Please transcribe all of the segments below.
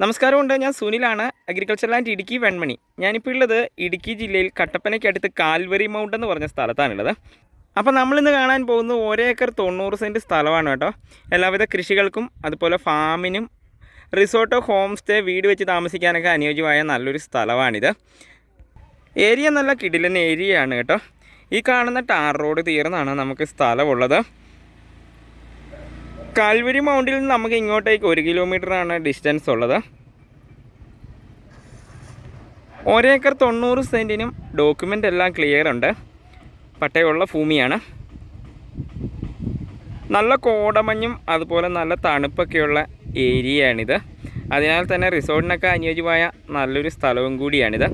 നമസ്കാരമുണ്ട്. ഞാൻ സുനിലാണ് അഗ്രികൾച്ചർ ലാൻഡ് ഇടുക്കി വെൺമണി. ഞാനിപ്പോൾ ഉള്ളത് ഇടുക്കി ജില്ലയിൽ കട്ടപ്പനയ്ക്കടുത്ത് കാൽവരി മൗണ്ട് എന്ന് പറഞ്ഞ സ്ഥലത്താണുള്ളത്. അപ്പോൾ നമ്മളിന്ന് കാണാൻ പോകുന്നത് ഒരേ ഏക്കർ തൊണ്ണൂറ് സെന്റ് സ്ഥലമാണ് കേട്ടോ. എല്ലാവിധ കൃഷികൾക്കും അതുപോലെ ഫാമിനും റിസോർട്ടോ ഹോം സ്റ്റേ വീട് വെച്ച് താമസിക്കാനൊക്കെ അനുയോജ്യമായ നല്ലൊരു സ്ഥലമാണിത്. ഏരിയ നല്ല കിടിലൻ ഏരിയയാണ് കേട്ടോ. ഈ കാണുന്ന ടാർ റോഡ് തീർന്നാണ് നമുക്ക് സ്ഥലമുള്ളത്. കാൽവരി മൗണ്ടിൽ നിന്ന് നമുക്ക് ഇങ്ങോട്ടേക്ക് ഒരു കിലോമീറ്ററാണ് ഡിസ്റ്റൻസ് ഉള്ളത്. ഒരേക്കർ തൊണ്ണൂറ് സെന്റിനും ഡോക്യുമെന്റ് എല്ലാം ക്ലിയർ ഉണ്ട്. പട്ടയമുള്ള ഭൂമിയാണ്. നല്ല കോടമഞ്ഞും അതുപോലെ നല്ല തണുപ്പൊക്കെയുള്ള ഏരിയയാണിത്. അതിനാൽ തന്നെ റിസോർട്ടിനൊക്കെ അനുയോജ്യമായ നല്ലൊരു സ്ഥലവും കൂടിയാണിത്.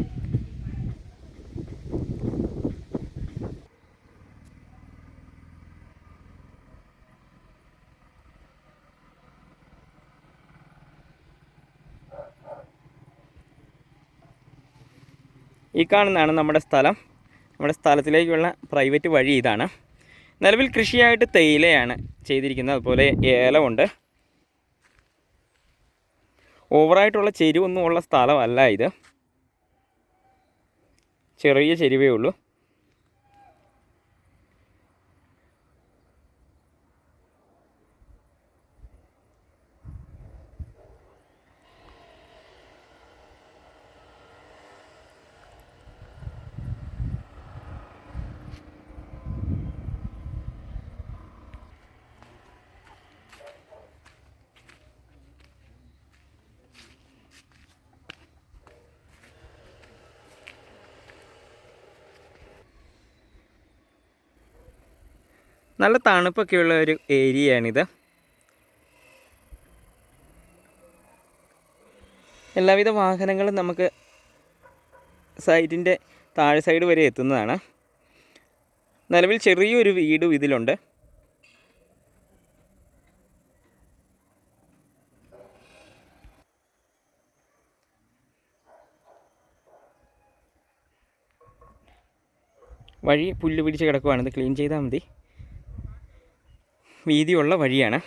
ഈ കാണുന്നതാണ് നമ്മുടെ സ്ഥലം. നമ്മുടെ സ്ഥലത്തിലേക്കുള്ള പ്രൈവറ്റ് വഴി ഇതാണ്. നിലവിൽ കൃഷിയായിട്ട് തേയിലയാണ് ചെയ്തിരിക്കുന്നത്. അതുപോലെ ഏലമുണ്ട്. ഓവറായിട്ടുള്ള ചെരുവൊന്നും ഉള്ള സ്ഥലമല്ല ഇത്. ചെറിയ ചെരുവേ ഉള്ളൂ. നല്ല തണുപ്പൊക്കെയുള്ള ഒരു ഏരിയയാണിത്. എല്ലാവിധ വാഹനങ്ങളും നമുക്ക് സൈറ്റിന്റെ താഴെ സൈഡ് വരെ എത്തുന്നതാണ്. നിലവിൽ ചെറിയൊരു വീടും ഇതിലുണ്ട്. വഴി പുല്ല് പിടിച്ച് കിടക്കുവാണ്. ഇത് ക്ലീൻ ചെയ്താൽ മതി. വീതിയുള്ള വഴിയാണ്.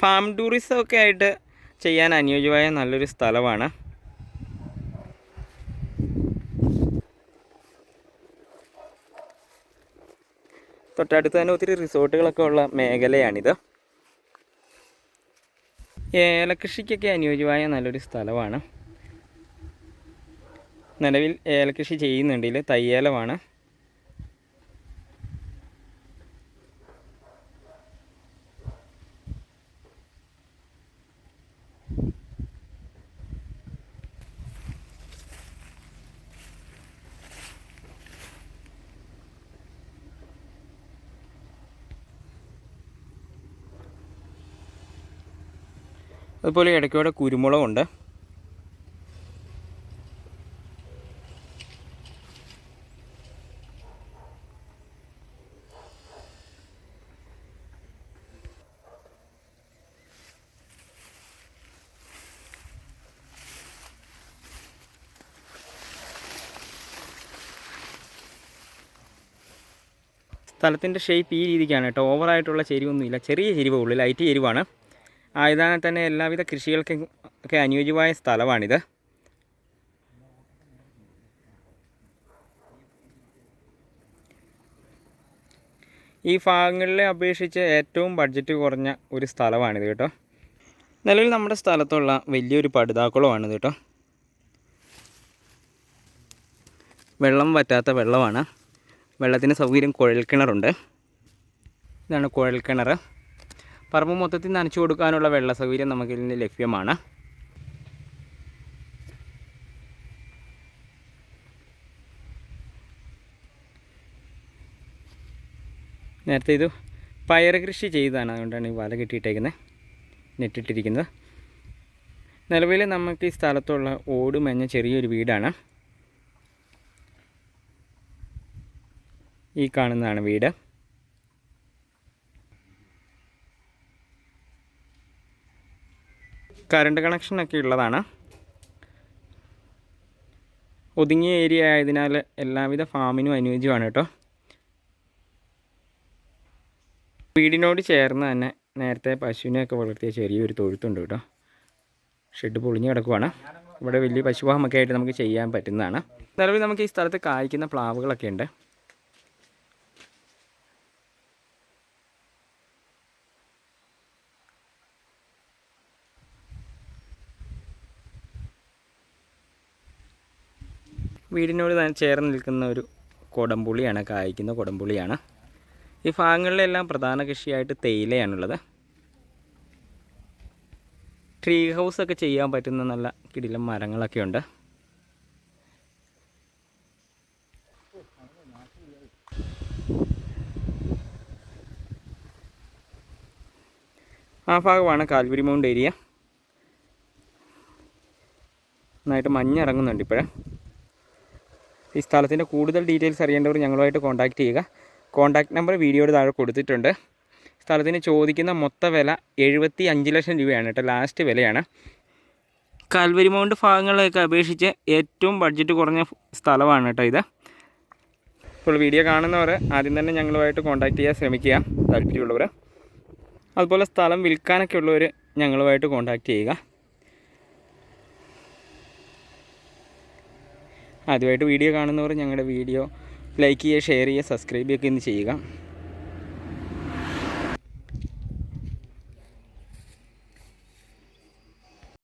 ഫാം ടൂറിസം ഒക്കെ ആയിട്ട് ചെയ്യാൻ അനുയോജ്യമായ നല്ലൊരു സ്ഥലമാണ്. തൊട്ടടുത്ത് തന്നെ ഒത്തിരി റിസോർട്ടുകളൊക്കെ ഉള്ള മേഖലയാണിത്. ഏലകൃഷിക്കൊക്കെ അനുയോജ്യമായ നല്ലൊരു സ്ഥലമാണ്. നിലവിൽ ഏലകൃഷി ചെയ്യുന്നുണ്ടെങ്കിൽ തയ്യേലമാണ്. അതുപോലെ ഇടയ്ക്കൂടെ കുരുമുളകുണ്ട്. സ്ഥലത്തിന്റെ ഷേപ്പ് ഈ രീതിക്കാണ് കേട്ടോ. ഓവറായിട്ടുള്ള ചെരിവൊന്നുമില്ല. ചെറിയ ചെരിവേ ഉള്ളൂ. ലൈറ്റ് ചെരിവാണ്. ആയതാണ് തന്നെ എല്ലാവിധ കൃഷികൾക്കും ഒക്കെ അനുയോജ്യമായ സ്ഥലമാണിത്. ഈ ഭാഗങ്ങളിലെ അപേക്ഷിച്ച് ഏറ്റവും ബഡ്ജറ്റ് കുറഞ്ഞ ഒരു സ്ഥലമാണിത് കേട്ടോ. നിലവിൽ നമ്മുടെ സ്ഥലത്തുള്ള വലിയൊരു പടുതാക്കുളമാണിത് കേട്ടോ. വെള്ളം വറ്റാത്ത വെള്ളമാണ്. വെള്ളത്തിന് സൗകര്യം കുഴൽക്കിണറുണ്ട്. ഇതാണ് കുഴൽക്കിണർ പറമ്പ് മൊത്തത്തിൽ നനച്ചു കൊടുക്കാനുള്ള വെള്ള സൗകര്യം നമുക്ക് ഇതിന് ലഭ്യമാണ്. നേരത്തെ ഇത് പയർ കൃഷി ചെയ്തതാണ്. അതുകൊണ്ടാണ് ഈ വല കെട്ടിയിട്ടേക്കുന്നത് നെറ്റിട്ടിരിക്കുന്നത്. നിലവിൽ നമുക്ക് ഈ സ്ഥലത്തുള്ള ഓട് മഞ്ഞ ചെറിയൊരു വീടാണ്. ഈ കാണുന്നതാണ് വീട്. കറണ്ട് കണക്ഷനൊക്കെ ഉള്ളതാണ്. ഒതുങ്ങിയ ഏരിയ ആയതിനാൽ എല്ലാവിധ ഫാമിനും അനുയോജ്യമാണ് കേട്ടോ. വീടിനോട് ചേർന്ന് തന്നെ നേരത്തെ പശുവിനെയൊക്കെ വളർത്തിയ ചെറിയൊരു തൊഴുത്തുണ്ട് കേട്ടോ. ഷെഡ് പൊളിഞ്ഞ് കിടക്കുവാണ്. ഇവിടെ വലിയ പശുവാഹമൊക്കെ ആയിട്ട് നമുക്ക് ചെയ്യാൻ പറ്റുന്നതാണ്. നിലവിൽ നമുക്ക് ഈ സ്ഥലത്ത് കായ്ക്കുന്ന പ്ലാവുകളൊക്കെ ഉണ്ട്. വീടിനോട് ചേർന്ന് നിൽക്കുന്ന ഒരു കൊടംപുളിയാണ് കായ്ക്കുന്ന കൊടംപുളിയാണ്. ഈ ഭാഗങ്ങളിലെല്ലാം പ്രധാന കൃഷിയായിട്ട് തേയിലയാണുള്ളത്. ട്രീ ഹൗസ് ഒക്കെ ചെയ്യാൻ പറ്റുന്ന നല്ല കിടിലം മരങ്ങളൊക്കെ ഉണ്ട്. ആ ഭാഗമാണ് കാൽവരി മൗണ്ട് ഏരിയ. നന്നായിട്ട് മഞ്ഞിറങ്ങുന്നുണ്ട് ഇപ്പോഴേ. ഈ സ്ഥലത്തിന്റെ കൂടുതൽ ഡീറ്റെയിൽസ് അറിയേണ്ടവർ ഞങ്ങളുമായിട്ട് കോൺടാക്റ്റ് ചെയ്യുക. കോൺടാക്റ്റ് നമ്പർ വീഡിയോയുടെ താഴെ കൊടുത്തിട്ടുണ്ട്. സ്ഥലത്തിന് ചോദിക്കുന്ന മൊത്ത വില എഴുപത്തി അഞ്ച് ലക്ഷം രൂപയാണ് കേട്ടോ ലാസ്റ്റ് വിലയാണ്. കാൽവരി മൗണ്ട് ഭാഗങ്ങളെയൊക്കെ അപേക്ഷിച്ച് ഏറ്റവും ബഡ്ജറ്റ് കുറഞ്ഞ സ്ഥലമാണ് കേട്ടോ ഇത്. ഇപ്പോൾ വീഡിയോ കാണുന്നവർ ആദ്യം തന്നെ ഞങ്ങളുമായിട്ട് കോൺടാക്റ്റ് ചെയ്യാൻ ശ്രമിക്കുക താല്പര്യമുള്ളവർ. അതുപോലെ സ്ഥലം വിൽക്കാനൊക്കെ ഉള്ളവർ ഞങ്ങളുമായിട്ട് കോൺടാക്റ്റ് ചെയ്യുക. ആദ്യമായിട്ട് വീഡിയോ കാണുന്നവർ ഞങ്ങളുടെ വീഡിയോ ലൈക്ക് ചെയ്യുക ഷെയർ ചെയ്യുക സബ്സ്ക്രൈബ് ചെയ്യുക ഇന്ന് ചെയ്യുക.